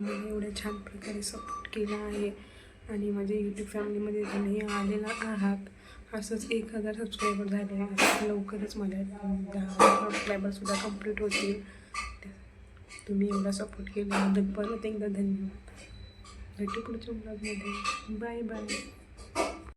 मला एवढ्या छान प्रकारे सपोर्ट केला आहे. आणि माझ्या यूट्यूब फॅमिलीमध्ये तुम्ही आलेला आहात. असंच एक हजार सबस्क्रायबर झाले असंच लवकरच मला दहा सबस्क्रायबरसुद्धा कंप्लीट होतील. तुम्ही एवढा सपोर्ट केल्याबद्दल परत एकदा धन्यवाद. भेटू पुढच्या ब्लॉगमध्ये बाय बाय